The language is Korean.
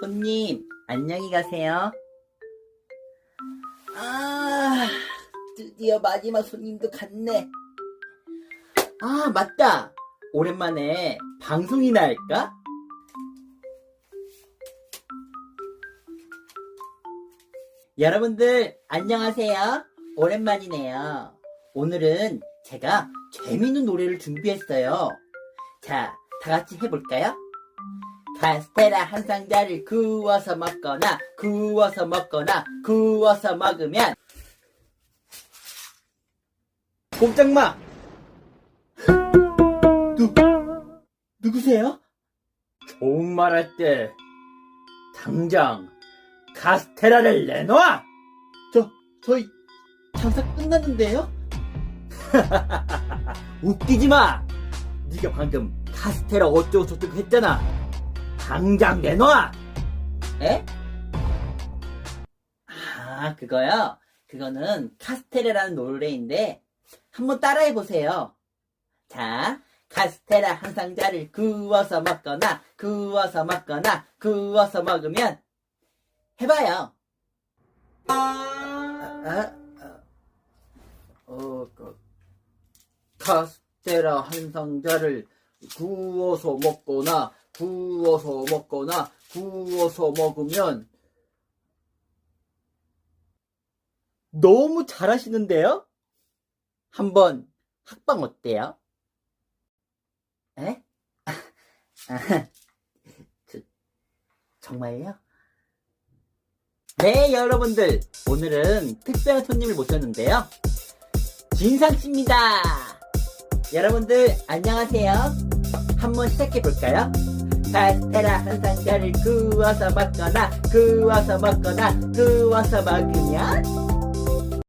손님, 안녕히 가세요. 아, 드디어 마지막 손님도 갔네. 아, 맞다. 오랜만에 방송이나 할까? 여러분들, 안녕하세요. 오랜만이네요. 오늘은 제가 재밌는 노래를 준비했어요. 자, 다 같이 해볼까요? 카스테라 한 상자를 구워서 먹거나 구워서 먹거나 구워서 먹으면 꼼짝마! 누, 누구세요? 좋은 말 할 때 당장 카스테라를 내놔! 저, 저희 장사 끝났는데요? 웃기지 마! 네가 방금 카스테라 어쩌고 저쩌고 했잖아. 당장 내놔! 에? 아, 그거요? 그거는 카스테라라는 노래인데 한번 따라해보세요. 자, 카스테라 한 상자를 구워서 먹거나 구워서 먹거나 구워서 먹으면 해봐요. 아, 아, 아, 어, 그, 카스테라 한 상자를 구워서 먹거나 구워서 먹거나 구워서 먹으면 너무 잘하시는데요? 한번 학방 어때요? 에? 아, 저, 정말요? 네, 여러분들. 오늘은 특별한 손님을 모셨는데요. 진상씨입니다. 여러분들, 안녕하세요. 한번 시작해볼까요? 카스테라 한 상자를 구워서 먹거나, 구워서 먹거나, 구워서 먹으면,